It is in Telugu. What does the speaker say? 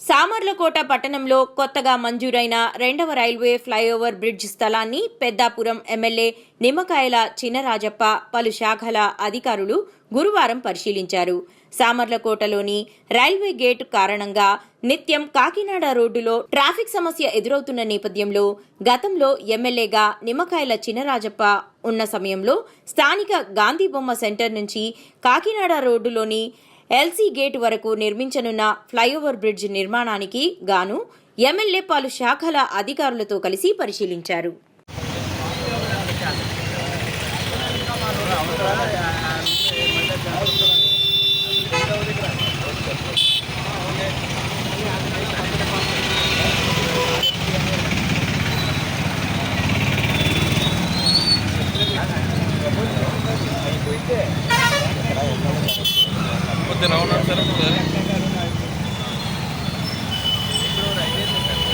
సామర్లకోట పట్టణంలో కొత్తగా మంజూరైన రెండవ రైల్వే ఫ్లైఓవర్ బ్రిడ్జ్ స్థలాన్ని పెద్దాపురం ఎమ్మెల్యే నిమ్మకాయల చినరాజప్ప పలు శాఖల అధికారులు గురువారం పరిశీలించారు. సామర్లకోటలోని రైల్వే గేటు కారణంగా నిత్యం కాకినాడ రోడ్డులో ట్రాఫిక్ సమస్య ఎదురవుతున్న నేపథ్యంలో గతంలో ఎమ్మెల్యేగా నిమ్మకాయల చినరాజప్ప ఉన్న సమయంలో స్థానిక గాంధీ బొమ్మ సెంటర్ నుంచి కాకినాడ రోడ్డులోని ఎల్సీ గేట్ వరకు నిర్మించనున్న ఫ్లైఓవర్ బ్రిడ్జ్ నిర్మాణానికి గాను ఎమ్మెల్యే పలు శాఖల అధికారులతో కలిసి పరిశీలించారు. పొద్దున ఉన్నాడు సార్